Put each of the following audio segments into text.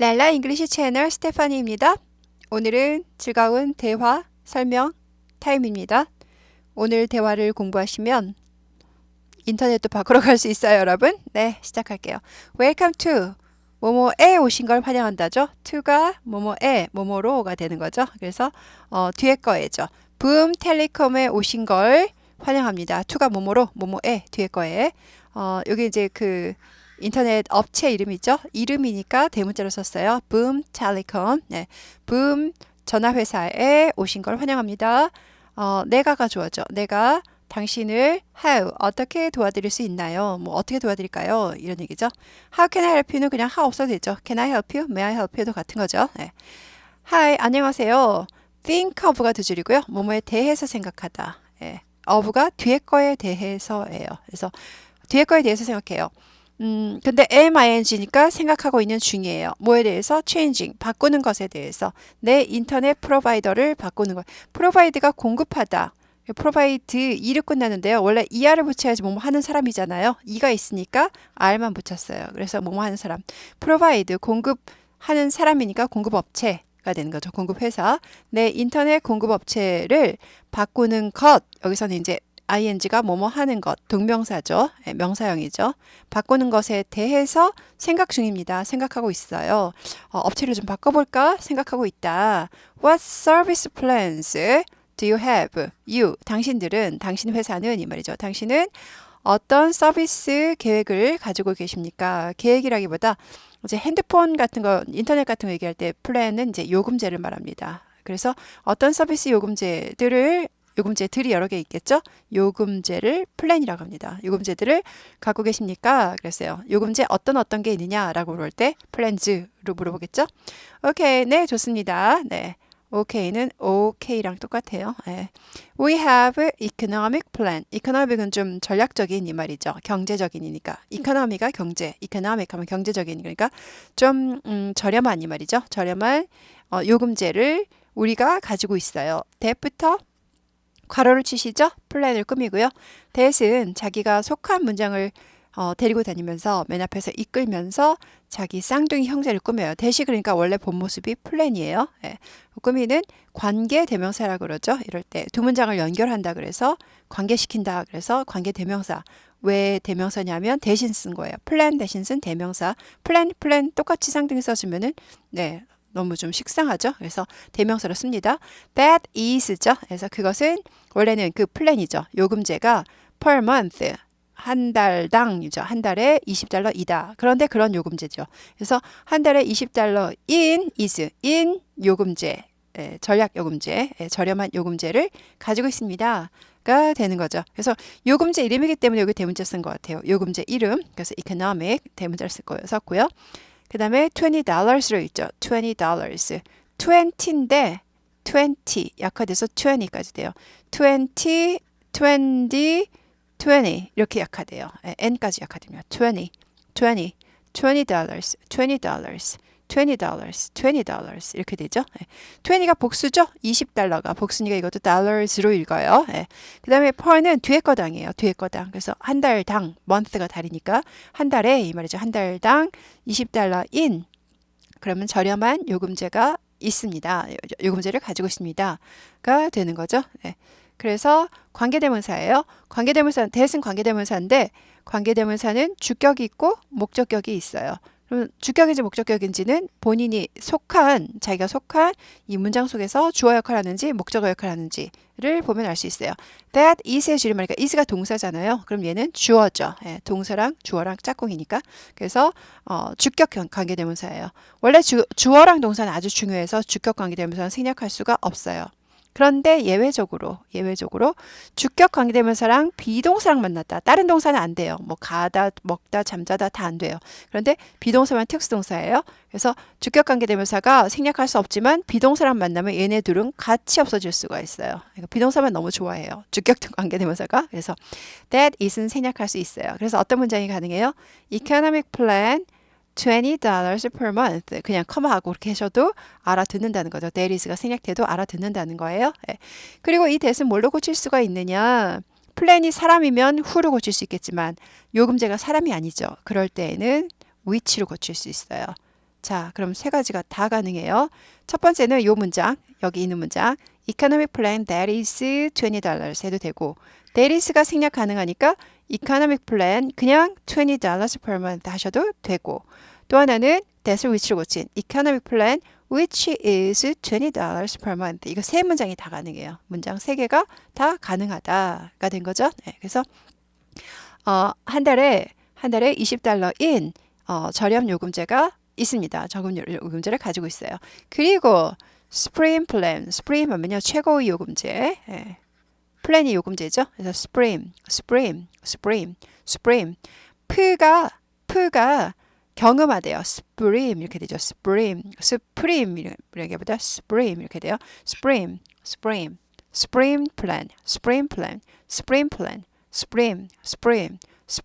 랄라 잉글리시 채널 스테파니입니다. 오늘은 즐거운 대화 설명 타임입니다. 오늘 대화를 공부하시면 인터넷도 밖으로 갈 수 있어요, 여러분. 네, 시작할게요. Welcome to 뭐뭐에 오신 걸 환영한다죠. to가 뭐뭐에 뭐뭐로가 되는 거죠. 그래서 어, 뒤에 거에죠. 붐 텔레콤에 오신 걸 환영합니다. to가 뭐뭐로 뭐뭐에 뒤에 거에 어, 여기 이제 그 인터넷 업체 이름이죠. 이름이니까 대문자로 썼어요. 붐 텔레콤. 네. 붐 전화회사에 오신 걸 환영합니다. 어, 내가가 좋아죠. 내가 당신을 how 어떻게 도와드릴 수 있나요? 뭐 어떻게 도와드릴까요? 이런 얘기죠. How can I help you는 그냥 how 없어도 되죠. Can I help you? May I help you도 같은 거죠. 네. Hi, 안녕하세요. think of가 두 줄이고요. 뭐뭐에 대해서 생각하다. 예. of가 뒤에 거에 대해서예요. 그래서 뒤에 거에 대해서 생각해요. 음, 근데 MING니까 생각하고 있는 중이에요. 뭐에 대해서? changing, 바꾸는 것에 대해서. 내 인터넷 프로바이더를 바꾸는 것. 프로바이드가 공급하다. 프로바이드 이를 끝나는데요. 원래 이하를 붙여야지 뭐뭐 하는 사람이잖아요. 이가 있으니까 r만 붙였어요. 그래서 뭐뭐 하는 사람. 프로바이드 공급하는 사람이니까 공급업체 가 되는 거죠. 공급회사. 내 인터넷 공급업체를 바꾸는 것. 여기서는 이제 ing가 뭐뭐 하는 것, 동명사죠. 네, 명사형이죠. 바꾸는 것에 대해서 생각 중입니다. 생각하고 있어요. 어, 업체를 좀 바꿔볼까 생각하고 있다. What service plans do you have? You, 당신들은, 당신 회사는 이 말이죠. 당신은 어떤 서비스 계획을 가지고 계십니까? 계획이라기보다 이제 핸드폰 같은 거, 인터넷 같은 거 얘기할 때 플랜은 이제 요금제를 말합니다. 그래서 어떤 서비스 요금제들을 요금제 들이 여러 개 있겠죠? 요금제를 플랜이라고 합니다. 요금제들을 갖고 계십니까? 그랬어요. 요금제 어떤 어떤 게 있느냐라고 물을 때 플랜즈로 물어보겠죠? 오케이, 네, 좋습니다. 네. OK는 OK랑 똑같아요. 네. We have economic plan. economic은 좀 전략적인 이 말이죠. 경제적인이니까. economy가 경제, economic 하면 경제적인 그러니까 좀 음, 저렴한 이 말이죠. 저렴한 어, 요금제를 우리가 가지고 있어요. 대부터 괄호를 치시죠? 플랜을 꾸미고요. 대신 자기가 속한 문장을 어, 데리고 다니면서 맨 앞에서 이끌면서 자기 쌍둥이 형제를 꾸며요. 대시 그러니까 원래 본 모습이 플랜이에요. 예. 꾸미는 관계 대명사라 그러죠. 이럴 때 두 문장을 연결한다 그래서 관계시킨다 그래서 관계 대명사. 왜 대명사냐면 대신 쓴 거예요. 플랜 대신 쓴 대명사. 플랜 플랜 똑같이 쌍둥이 써주면은 네 너무 좀 식상하죠. 그래서 대명사로 씁니다. That is죠. 그래서 그것은 원래는 그 플랜이죠. 요금제가 per month 한 달당이죠. 한 달에 20달러이다. 그런데 그런 요금제죠. 그래서 한 달에 20달러 in is in 요금제 예, 전략 요금제, 예, 저렴한 요금제를 가지고 있습니다. 가 되는 거죠. 그래서 요금제 이름이기 때문에 여기 대문자 쓴 것 같아요. 요금제 이름. 그래서 economic 대문자를 쓸 거예요. 썼고요. 그 다음에 $20로 있죠. $20. 20인데 20 약화돼서 20까지 돼요. 20, 20, 20 이렇게 약화돼요. n까지 약화되면 20, 20, 20 dollars, 20 dollars, 20 dollars, 20 dollars 이렇게 되죠. 20가 복수죠. 20달러가 복수니까 이것도 dollars로 읽어요. 그 다음에 per는 뒤에 거당이에요. 뒤에 거당. 그래서 한 달당, month가 달이니까 한 달에 이 말이죠. 한 달당 20달러인 그러면 저렴한 요금제가 있습니다. 요금제를 가지고 있습니다.가 되는 거죠. 네. 그래서 관계대명사예요. 관계대명사 대신 관계대명사인데 관계대명사는 주격이 있고 목적격이 있어요. 그럼 주격인지 목적격인지는 본인이 속한 자기가 속한 이 문장 속에서 주어 역할을 하는지 목적어 역할을 하는지를 보면 알 수 있어요. That is의 줄임말이니까 is가 동사잖아요. 그럼 얘는 주어죠. 예, 동사랑 주어랑 짝꿍이니까. 그래서 어, 주격 관계대명사예요. 원래 주, 주어랑 동사는 아주 중요해서 주격 관계대명사는 생략할 수가 없어요. 그런데 예외적으로 예외적으로 주격 관계대명사랑 비동사랑 만났다. 다른 동사는 안 돼요. 뭐 가다, 먹다, 잠자다 다 안 돼요. 그런데 비동사만 특수동사예요. 그래서 주격 관계대명사가 생략할 수 없지만 비동사랑 만나면 얘네 둘은 같이 없어질 수가 있어요. 그러니까 비동사만 너무 좋아해요. 주격 관계대명사가. 그래서 that is은 생략할 수 있어요. 그래서 어떤 문장이 가능해요? economic plan $20 per month. 그냥 컴하고 그렇게 하셔도 알아듣는다는 거죠. there is가 생략돼도 알아듣는다는 거예요. 네. 그리고 이 대신 뭘로 고칠 수가 있느냐? 플랜이 사람이면 who로 고칠 수 있겠지만 요금제가 사람이 아니죠. 그럴 때에는 which로 고칠 수 있어요. 자, 그럼 세 가지가 다 가능해요. 첫 번째는 요 문장, 여기 있는 문장. economic plan that is $20 해도 되고 that is가 생략 가능하니까 economic plan 그냥 $20 per month 하셔도 되고 또 하나는 that을 which로 고친 economic plan which is $20 per month 이거 세 문장이 다 가능해요. 문장 세 개가 다 가능하다가 된 거죠. 네, 그래서 어, 한 달에 한 달에 20달러인 어, 저렴 요금제가 있습니다. 저금 요금제를 가지고 있어요. 그리고 스프림 플랜, 스프림 하면요 최고의 요금제, 예. 플랜이 요금제죠. 그래서 스프림, 스프림, 스프림, 스프림, 프가 프가 경음하대요. 스프림 이렇게 되죠. 스프림, 스프림 이렇게보다 스프림 이렇게 돼요. 스프림, 스프림, 스프림 플랜, 스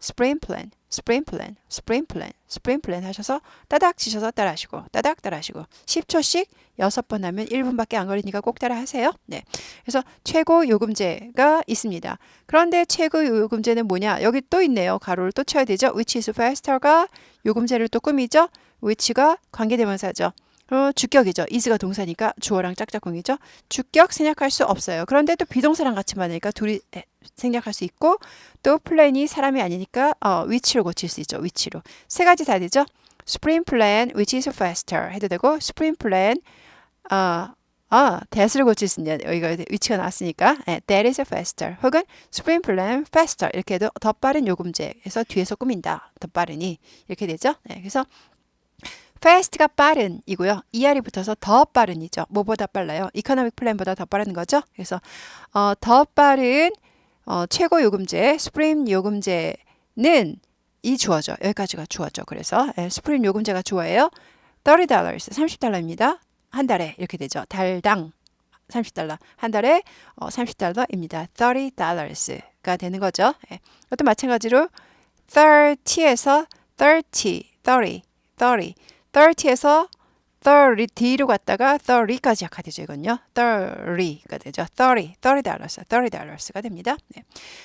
스프림 플랜, 스프링 플랜, 스프링 플랜, 스프링 플랜 하셔서 따닥 치셔서 따라하시고 따닥 따라하시고 10초씩 6번 하면 1분밖에 안 걸리니까 꼭 따라 하세요. 네. 그래서 최고 요금제가 있습니다. 그런데 최고 요금제는 뭐냐? 여기 또 있네요. 가로를 또 쳐야 되죠. which is faster가 요금제를 또 꾸미죠. which가 관계대명사죠. 어, 주격이죠. is가 동사니까 주어랑 짝짝꿍이죠. 주격 생략할 수 없어요. 그런데 또 비동사랑 같이 만나니까 둘이 생략할 수 있고 또 플랜이 사람이 아니니까 어, 위치로 고칠 수 있죠. 위치로. 세 가지 다 되죠. spring plan which is faster 해도 되고 spring plan 아, 아, that을 고칠 수 있냐. 여기가 위치가 나왔으니까 네, that is faster 혹은 spring plan faster 이렇게 해도 더 빠른 요금제에서 뒤에서 꾸민다. 더 빠르니 이렇게 되죠. 네, 그래서 fast가 빠른이고요. ER이 붙어서 더 빠른이죠. 뭐보다 빨라요? 이코노믹 플랜보다 더 빠른 거죠. 그래서 어, 더 빠른 어, 최고 요금제, 스프림 요금제는 이 주어죠. 여기까지가 주어죠. 그래서 예, 스프림 요금제가 주어예요. $30, 30달러입니다. 한 달에 이렇게 되죠. 달당 30달러. 한 달에 어, 30달러입니다. $30가 되는 거죠. 예. 이것도 마찬가지로 30에서 30, 30, 30, 30에서 30 D로 갔다가 30까지 약화되죠. 이건요. 30가 되죠. 30, 30 달러스, 30 달러스가 됩니다. 네.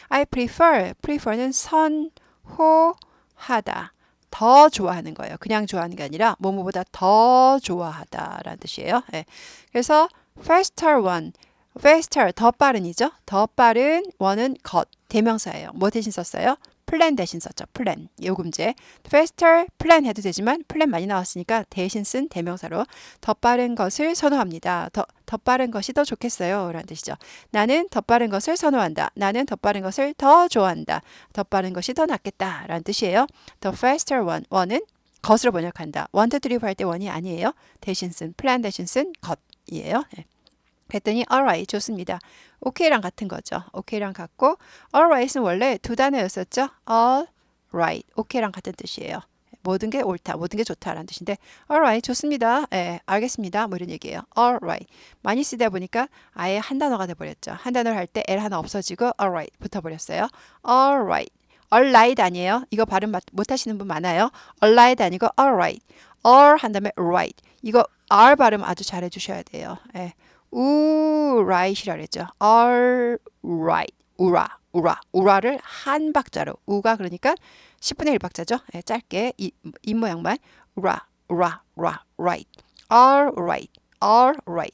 I prefer, prefer는 선호하다. 더 좋아하는 거예요. 그냥 좋아하는 게 아니라 뭐뭐보다 더 좋아하다라는 뜻이에요. 네. 그래서 faster one, faster 더 빠른이죠. 더 빠른 one은 것 대명사예요. 뭐 대신 썼어요? 플랜 대신 썼죠. 플랜. 요금제. faster 플랜 해도 되지만 플랜 많이 나왔으니까 대신 쓴 대명사로 더 빠른 것을 선호합니다. 더, 더 빠른 것이 더 좋겠어요. 라는 뜻이죠. 나는 더 빠른 것을 선호한다. 나는 더 빠른 것을 더 좋아한다. 더 빠른 것이 더 낫겠다. 라는 뜻이에요. The faster one. one은 것으로 번역한다. want to drive 할때 원이 아니에요. 대신 쓴 플랜 대신 쓴 것이에요. 네. 그랬더니 alright 좋습니다. okay랑 같은 거죠. okay랑 같고 alright은 원래 두 단어였었죠. alright okay랑 같은 뜻이에요. 모든 게 옳다, 모든 게 좋다라는 뜻인데 alright 좋습니다. 예, 알겠습니다. 뭐 이런 얘기예요. alright 많이 쓰다 보니까 아예 한 단어가 돼 버렸죠. 한 단어를 할 때 l 하나 없어지고 alright 붙어 버렸어요. alright alright 아니에요. 이거 발음 못 하시는 분 많아요. alright 아니고 alright. all 한 다음에 right. 이거 r 발음 아주 잘해 주셔야 돼요. 예. 우 right이라 그랬죠. all right. 우라, 우라, 우라를 한 박자로 우가 그러니까 10분의 1 박자죠. 네, 짧게 이, 이 모양만 우라, 우라, 우라, right. all right. all right.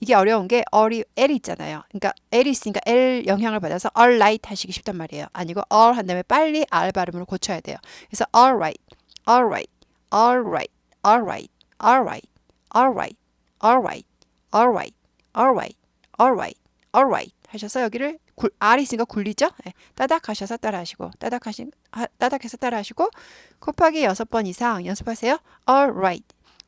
이게 어려운 게 all이 L 있잖아요. 그러니까 L 있으니까 L 영향을 받아서 all right 하시기 쉽단 말이에요. 아니고 all 한 다음에 빨리 R 발음으로 고쳐야 돼요. 그래서 all right, all right, all right, all right, all right, all right, all right, all right. Alright, alright, alright 하셔서 여기를 굴, R이 있으니까 굴리죠? 네, 따닥 하셔서 따라하시고 따닥 하시, 하, 따닥해서 따라하시고 곱하기 여섯 번 이상 연습하세요. alright,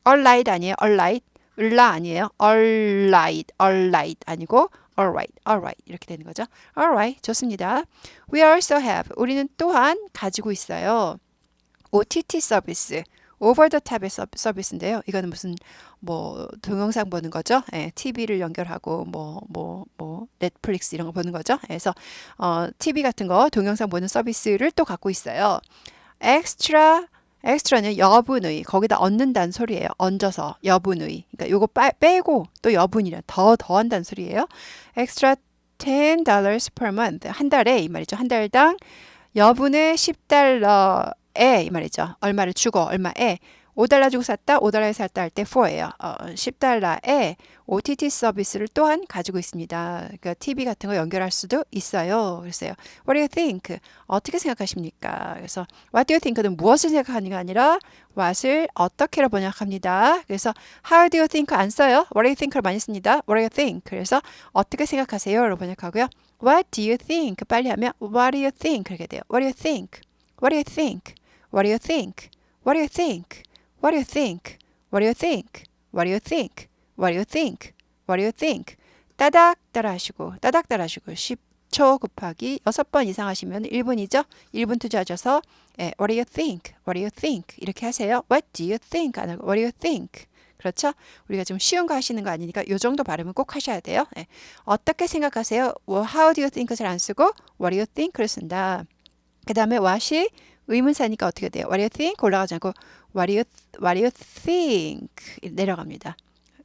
alright 아니에요. alright, 을라 아니에요. alright, alright 아니고 alright, alright 이렇게 되는 거죠. alright 좋습니다. We also have 우리는 또한 가지고 있어요. OTT 서비스 오버 더 탑의 서비스인데요. 이거는 무슨 뭐 동영상 보는 거죠. 예, TV를 연결하고 뭐 뭐 뭐 뭐, 넷플릭스 이런 거 보는 거죠. 그래서 어, TV 같은 거 동영상 보는 서비스를 또 갖고 있어요. 엑스트라 엑스트라는 여분의 거기다 얻는다는 소리예요. 얹어서 여분의. 그러니까 요거 빼고 또 여분이란 더 더한다는 소리예요. 엑스트라 10 dollars per month 한 달에 이 말이죠. 한 달당 여분의 10달러 얼마에 이 말이죠. 얼마를 주고 얼마에 5달러 주고 샀다, 5달러에 샀다 할 때 for예요. 어, 10달러에 OTT 서비스를 또한 가지고 있습니다. 그러니까 TV 같은 거 연결할 수도 있어요. 그랬어요. What do you think? 어떻게 생각하십니까? 그래서 What do you think는 무엇을 생각하는 게 아니라 what을 어떻게로 번역합니다. 그래서 How do you think 안 써요. What do you think를 많이 씁니다. What do you think? 그래서 어떻게 생각하세요?로 번역하고요. What do you think? 빨리 하면 What do you think? 그렇게 돼요. What do you think? What do you think? What do you think? What do you think? What do you think? What do you think? What do you think? What do you think? What do you think? 따닥 따라 하시고 따닥 따라 하시고 10초 곱하기 6번 이상 하시면 1분이죠. 1분 투자하셔서 예, What do you think? What do you think? 이렇게 하세요. What do you think? 안 하고 What do you think? 그렇죠? 우리가 좀 쉬운 거 하시는 거 아니니까 요 정도 발음은 꼭 하셔야 돼요. 예. 어떻게 생각하세요? well, How do you think 잘 안 쓰고 What do you think를 쓴다. 그 다음에 what이 의문사니까 어떻게 돼요? What do you think? 올라가지 않고 What do you, what do you think? 내려갑니다.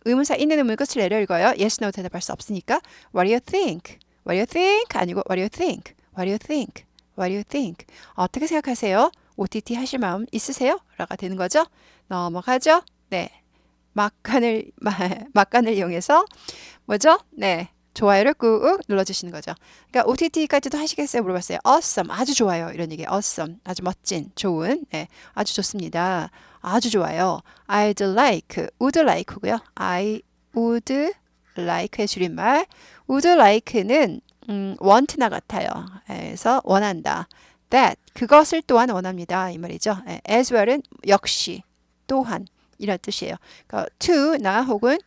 의문사 있는 의문 끝을 내려 읽어요. Yes, no 대답할 수 없으니까 What do you think? What do you think? 아니고 What do you think? What do you think? What do you think? 어떻게 생각하세요? OTT 하실 마음 있으세요? 라가 되는 거죠. 넘어가죠. 네. 막간을 막간을 이용해서 뭐죠? 네. 좋아요를 꾹 눌러주시는 거죠. 그러니까 OTT까지도 하시겠어요? 물어봤어요. Awesome, 아주 좋아요. 이런 얘기. Awesome, 아주 멋진, 좋은, 네, 아주 좋습니다. 아주 좋아요. I'd like, would like고요. I would like의 줄임말. would like는 음, want나 같아요. 그래서 원한다. that 그것을 또한 원합니다. 이 말이죠. as well은 역시, 또한 이런 뜻이에요. 그러니까 to나 혹은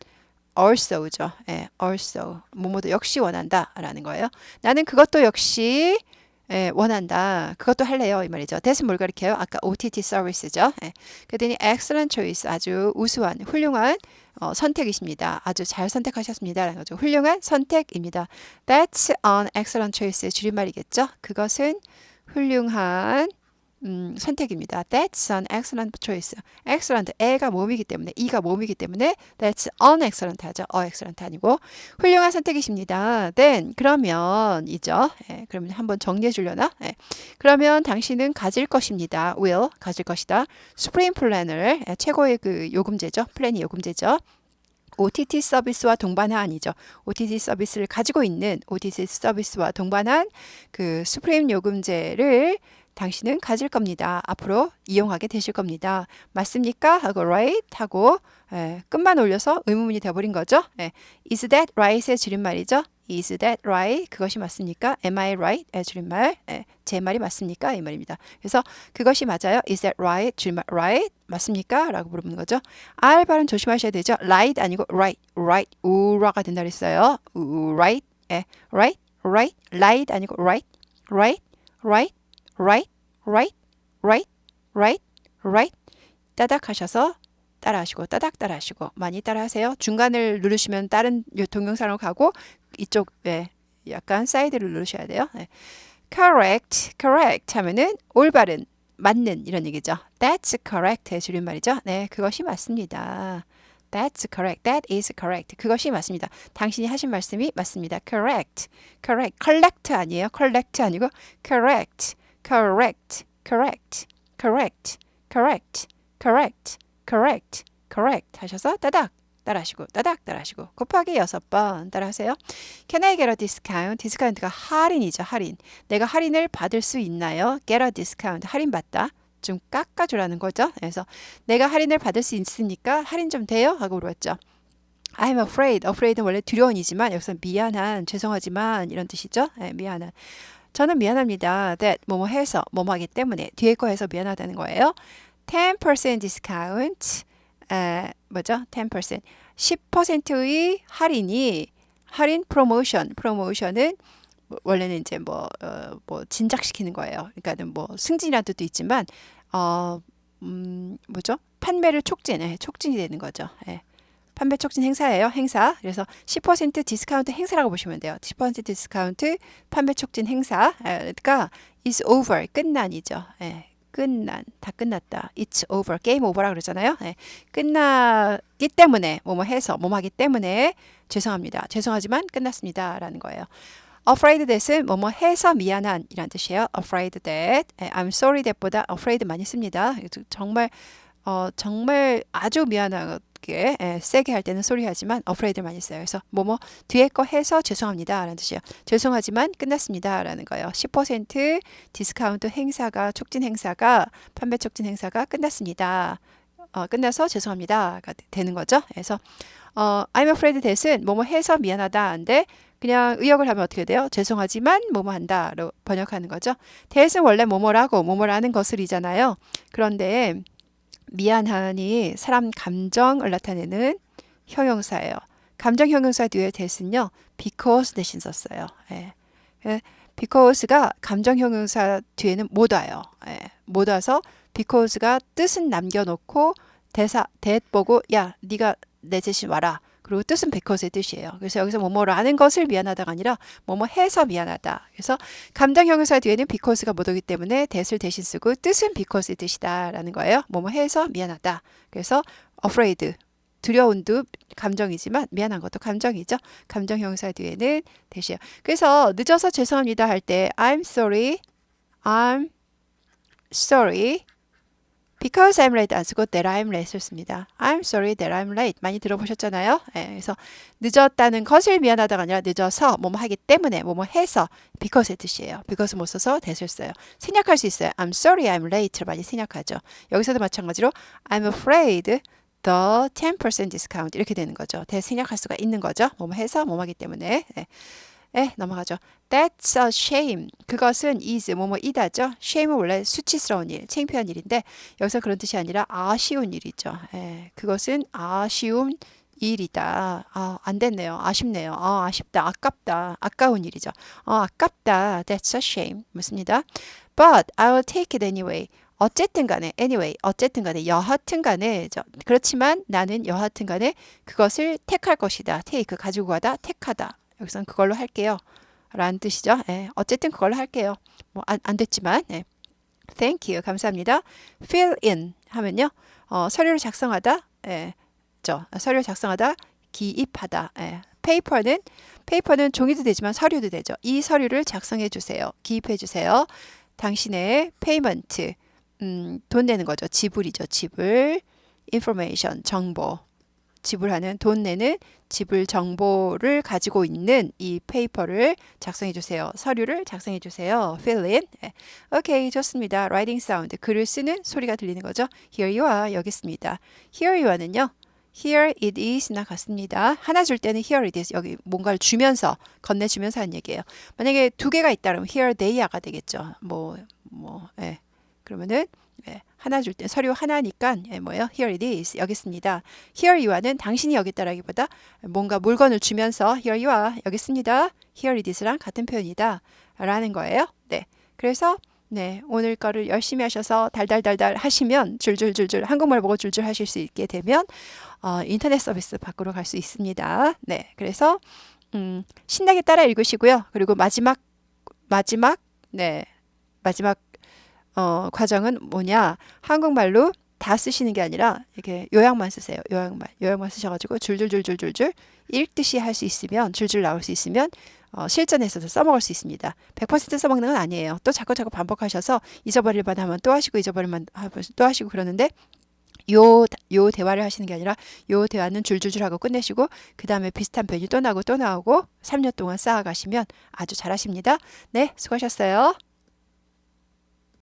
also죠. 예, also. 뭐뭐도 역시 원한다 라는 거예요. 나는 그것도 역시 예, 원한다. 그것도 할래요. 이 말이죠. 대신 뭘 가리켜요? 아까 OTT 서비스죠. 예. 그랬더니 excellent choice. 아주 우수한, 훌륭한 어, 선택이십니다. 아주 잘 선택하셨습니다. 라는 거죠. 훌륭한 선택입니다. That's an excellent choice. 줄임말이겠죠. 그것은 훌륭한 음, 선택입니다. That's an excellent choice. excellent, 애가 몸이기 때문에, 이가 몸이기 때문에 that's an excellent 하죠. a excellent 아니고 훌륭한 선택이십니다. Then 그러면 이죠. 예, 그러면 한번 정리해 주려나? 예. 그러면 당신은 가질 것입니다. will 가질 것이다. Supreme Planner 예, 최고의 그 요금제죠. 플랜이 요금제죠. OTT 서비스와 동반한 아니죠. OTT 서비스를 가지고 있는 OTT 서비스와 동반한 그 수프림 요금제를 당신은 가질 겁니다. 앞으로 이용하게 되실 겁니다. 맞습니까? 하고 right 하고 예, 끝만 올려서 의문문이 되어버린 거죠. 예, is that right의 줄임말이죠. is that right? 그것이 맞습니까? am I right의 줄임말. 예, 제 말이 맞습니까? 이 말입니다. 그래서 그것이 맞아요. is that right? 줄임말 right? 맞습니까? 라고 물어보는 거죠. R 발음 조심하셔야 되죠. right 아니고 right, right, 우라가 된다 그랬어요. 우, right, 예, right, right, right 아니고 right, right, right, right, right, right, right, right. 따닥 하셔서 따라하시고 따닥 따라하시고 많이 따라하세요. 중간을 누르시면 다른 동영상으로 가고 이쪽 에 약간 사이드를 누르셔야 돼요. 네. correct, correct 하면은 올바른, 맞는 이런 얘기죠. That's correct의 줄임말이죠. 네, 그것이 맞습니다. That's correct. That is correct. 그것이 맞습니다. 당신이 하신 말씀이 맞습니다. Correct, correct. Collect 아니에요. Collect 아니고 correct. Correct, correct, correct, correct, correct, correct, correct 하셔서 따닥 따라하시고 따닥 따라하시고 곱하기 여섯 번 따라하세요. Can I get a discount? 디스카운트가 할인이죠. 할인. 내가 할인을 받을 수 있나요? Get a discount. 할인 받다. 좀 깎아주라는 거죠. 그래서 내가 할인을 받을 수 있으니까 할인 좀 돼요? 하고 물었죠. I'm afraid. afraid는 원래 두려운이지만 여기서 미안한, 죄송하지만 이런 뜻이죠. 네, 미안한. 저는 미안합니다. that 뭐뭐 해서 뭐뭐 하기 때문에 뒤에 거 해서 미안하다는 거예요. 10% discount 에, 뭐죠? 10% 10%의 할인이 할인 프로모션 프로모션은 뭐, 원래는 이제 뭐, 어, 뭐 진작시키는 거예요. 그러니까는 뭐 승진이라는 뜻도 있지만 어, 음, 뭐죠? 판매를 촉진해 촉진이 되는 거죠. 예. 판매 촉진 행사예요. 행사. 그래서 10% 디스카운트 행사라고 보시면 돼요. 10% 디스카운트 판매 촉진 행사가 그러니까 is over 끝난이죠. 예. 끝난 다 끝났다. It's over. 게임 오버라 그러잖아요. 예. 끝나기 때문에 뭐뭐 해서 뭐뭐 하기 때문에 죄송합니다. 죄송하지만 끝났습니다라는 거예요. afraid that은 뭐뭐 해서 미안한 이란 뜻이에요. afraid that. 예, I'm sorry that보다 afraid 많이 씁니다. 정말 어, 정말 아주 미안하게 예, 세게 할 때는 소리 하지만 afraid 많이 써요. 그래서 뭐뭐 뒤에 거 해서 죄송합니다 라는 뜻이에요. 죄송하지만 끝났습니다 라는 거예요. 10% 디스카운트 행사가 촉진 행사가 판매 촉진 행사가 끝났습니다. 어, 끝나서 죄송합니다가 되는 거죠. 그래서 어, I'm afraid that은 뭐뭐 해서 미안하다인데 그냥 의역을 하면 어떻게 돼요? 죄송하지만 뭐뭐 한다로 번역하는 거죠. that은 원래 뭐뭐라고 뭐뭐라는 것을이잖아요. 그런데 미안하니 사람 감정을 나타내는 형용사예요. 감정 형용사 뒤에 that은요. because 대신 썼어요. 예. 예. because가 감정 형용사 뒤에는 못 와요. 예. 못 와서 because가 뜻은 남겨놓고 대사 that 보고 야 네가 내 대신 와라. 그리고 뜻은 because의 뜻이에요. 그래서 여기서 뭐뭐라는 것을 미안하다가 아니라 뭐뭐 해서 미안하다. 그래서 감정 형용사 뒤에는 because가 못 오기 때문에 that을 대신 쓰고 뜻은 because의 뜻이다라는 거예요. 뭐뭐 해서 미안하다. 그래서 afraid 두려운도 감정이지만 미안한 것도 감정이죠. 감정 형용사 뒤에는 that이에요. 그래서 늦어서 죄송합니다 할 때 I'm sorry, I'm sorry Because I'm late 안 쓰고 that I'm late를 씁니다. I'm sorry that I'm late. 많이 들어보셨잖아요. 예, 그래서 늦었다는 것을 미안하다가 아니라 늦어서 뭐뭐 하기 때문에 뭐뭐 해서 because의 뜻이에요. because 못 써서 that을 써요. 생략할 수 있어요. I'm sorry I'm late를 많이 생략하죠. 여기서도 마찬가지로 I'm afraid the 10% discount 이렇게 되는 거죠. that 생략할 수가 있는 거죠. 뭐뭐 해서 뭐뭐 하기 때문에. 예. 에 넘어가죠. That's a shame. 그것은 is 뭐뭐이다죠. shame은 원래 수치스러운 일, 창피한 일인데 여기서 그런 뜻이 아니라 아쉬운 일이죠. 에, 그것은 아쉬운 일이다. 아, 안 됐네요. 아쉽네요. 아, 아쉽다. 아깝다. 아까운 일이죠. 아, 아깝다. That's a shame. 맞습니다. But I'll take it anyway. 어쨌든 간에 anyway 어쨌든 간에 여하튼 간에 저, 그렇지만 나는 여하튼 간에 그것을 택할 것이다. take 가지고 가다 택하다. 여기서는 그걸로 할게요. 라는 뜻이죠. 예, 어쨌든 그걸로 할게요. 뭐, 안, 안 됐지만. 예. Thank you. 감사합니다. fill in 하면요. 어, 서류를 작성하다. 예, 저, 서류를 작성하다. 기입하다. 예. 페이퍼는 페이퍼는 종이도 되지만 서류도 되죠. 이 서류를 작성해 주세요. 기입해 주세요. 당신의 페이먼트 음, 돈 내는 거죠. 지불이죠. 지불 information 정보 지불하는 돈 내는 지불 정보를 가지고 있는 이 페이퍼를 작성해 주세요. 서류를 작성해 주세요. fill in. 네. 오케이, 좋습니다. writing sound. 글을 쓰는 소리가 들리는 거죠. here you are. 여기 있습니다. here you are는요. Here it is나 같습니다. 하나 줄 때는 here it is 여기 뭔가를 주면서 건네주면서 하는 얘기예요. 만약에 두 개가 있다 그러면 here they are가 되겠죠. 뭐 뭐, 예. 그러면은 예, 하나 줄 때 서류 하나니까 예, 뭐예요? Here it is. 여기 있습니다. Here you are는 당신이 여기 있다라기보다 뭔가 물건을 주면서 Here you are. 여기 있습니다. Here it is랑 같은 표현이다. 라는 거예요. 네. 그래서 네, 오늘 거를 열심히 하셔서 달달달달 하시면 줄줄줄줄 한국말 보고 줄줄 하실 수 있게 되면 어, 인터넷 서비스 밖으로 갈 수 있습니다. 네, 그래서 음, 신나게 따라 읽으시고요. 그리고 마지막 마지막 네 마지막 어, 과정은 뭐냐? 한국말로 다 쓰시는 게 아니라 이렇게 요약만 쓰세요. 요약만. 요약만 쓰셔가지고 줄줄줄줄줄줄 읽듯이 할 수 있으면 줄줄 나올 수 있으면 어, 실전에서도 써먹을 수 있습니다. 100% 써먹는 건 아니에요. 또 자꾸 자꾸 반복하셔서 잊어버릴 만 하면 또 하시고 잊어버릴 만 하면 또 하시고 그러는데 요, 요 대화를 하시는 게 아니라 요 대화는 줄줄줄 하고 끝내시고 그 다음에 비슷한 표현이 또 나오고 또 나오고 3년 동안 쌓아가시면 아주 잘하십니다. 네, 수고하셨어요.